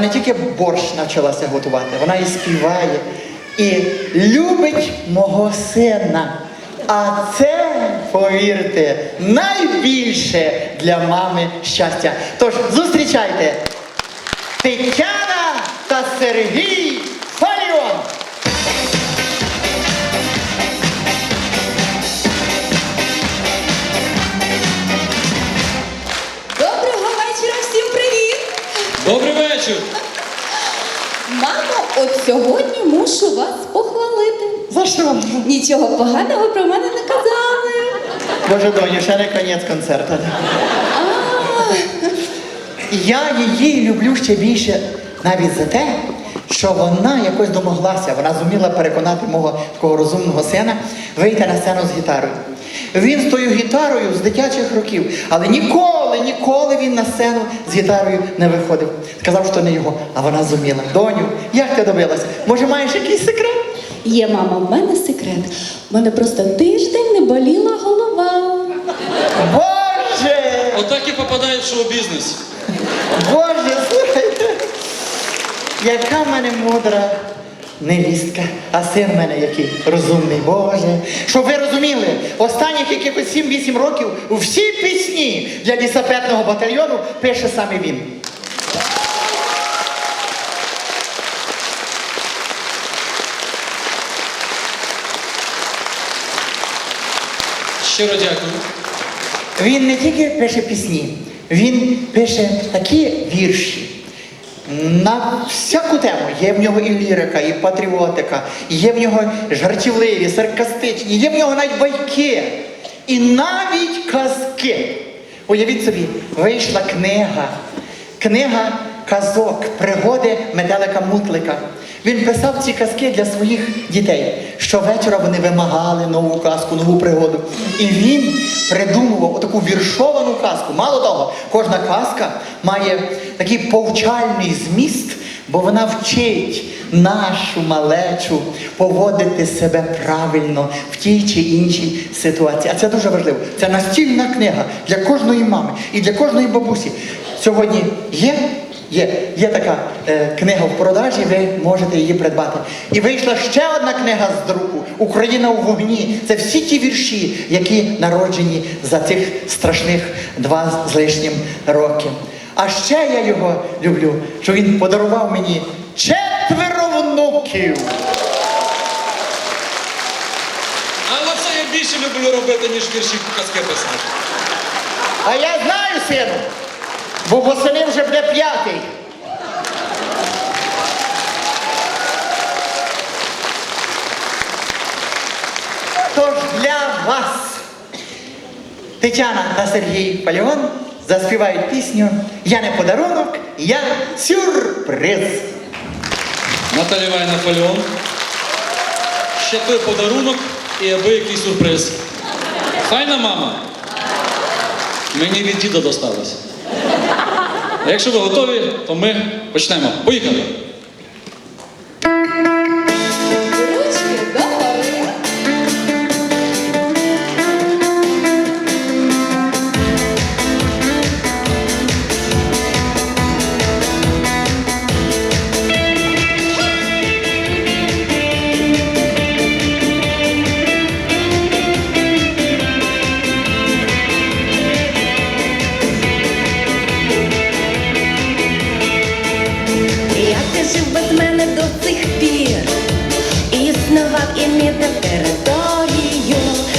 Не тільки борщ почалася готувати, вона і співає, і любить мого сина. А це, повірте, найбільше для мами щастя. Тож зустрічайте Тетяна та Сергій вечір! Мамо, от сьогодні мушу вас похвалити. За що? Нічого поганого про мене не казали. Боже доню, ще не конець концерту. Я її люблю ще більше навіть за те, що вона якось домоглася, вона зуміла переконати мого такого розумного сина вийти на сцену з гітарою. Він з тою гітарою з дитячих років, але ніколи, ніколи він на сцену з гітарою не виходив. Сказав, що не його, а вона зуміла. Доню, як ти добилася? Може, маєш якийсь секрет? є, мама, в мене секрет. У мене просто тиждень не боліла голова. Боже! Отак і попадає в шоу-бізнес. Боже, слухайте, яка в мене мудра невістка, а син в мене який розумний, Боже. Щоб ви розуміли, останніх якихось 7-8 років всі пісні для лісапетного батальйону пише саме він. Щиро дякую. Він не тільки пише пісні, він пише такі вірші. На всяку тему є в нього і лірика, і патріотика, є в нього жартівливі, саркастичні, є в нього навіть байки, і навіть казки. Уявіть собі, вийшла книга, книга казок, пригоди метелика Мутлика. Він писав ці казки для своїх дітей. Щовечора вони вимагали нову казку, нову пригоду. І він придумував таку віршовану казку. Мало того, кожна казка має такий повчальний зміст, бо вона вчить нашу малечу поводити себе правильно в тій чи іншій ситуації. А це дуже важливо. Це настільна книга для кожної мами і для кожної бабусі. Сьогодні є. Є, є така е, книга в продажі, ви можете її придбати. І вийшла ще одна книга з друку Україна у вогні. Це всі ті вірші, які народжені за цих страшних два з лишнім років. А ще я його люблю, що він подарував мені четверо внуків. Але це я більше люблю робити, ніж вірші казки писати. А я знаю, сину, бо восени вже буде п'ятий. Тож для вас Тетяна та Сергій Паліон заспівають пісню Я не подарунок, я сюрприз. Наталя Івановна Фальон. Ще той подарунок і аби який сюрприз. Файна мама. Мені від діда досталось. А якщо ви готові, то ми почнемо. Поїхали. Мітив територію,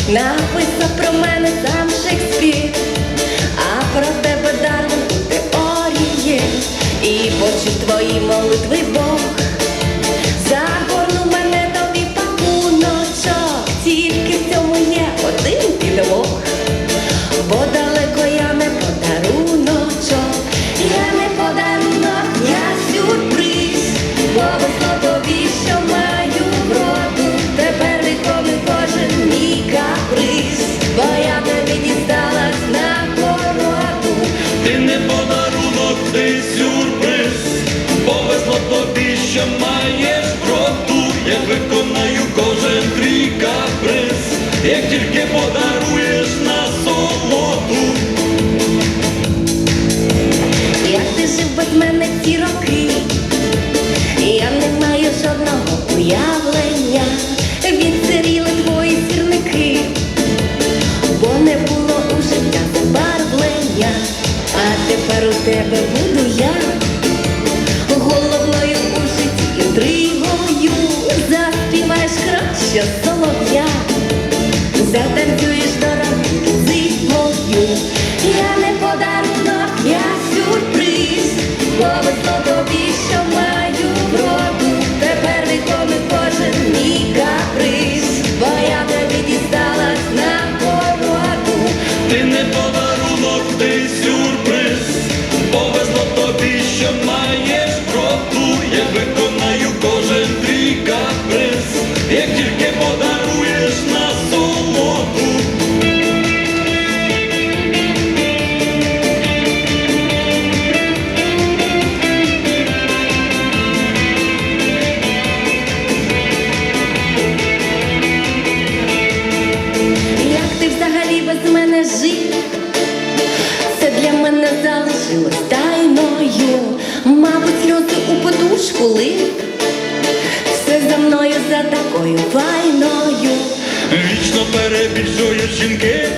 написав про мене сам Шекспір, а про тебе Дарвин у теорії, і почув твої молитви Бог. Що маєш слава тобі. залишилось тайною, мабуть, сльози у подушку лив, все за мною за такою файною, Вічно перебільшують жінки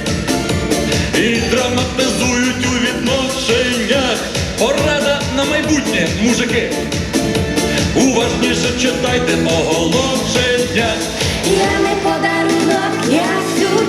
і драматизують у відношеннях. Порада на майбутнє, мужики. Уважніше читайте оголошення. Я не подарунок, я сюди.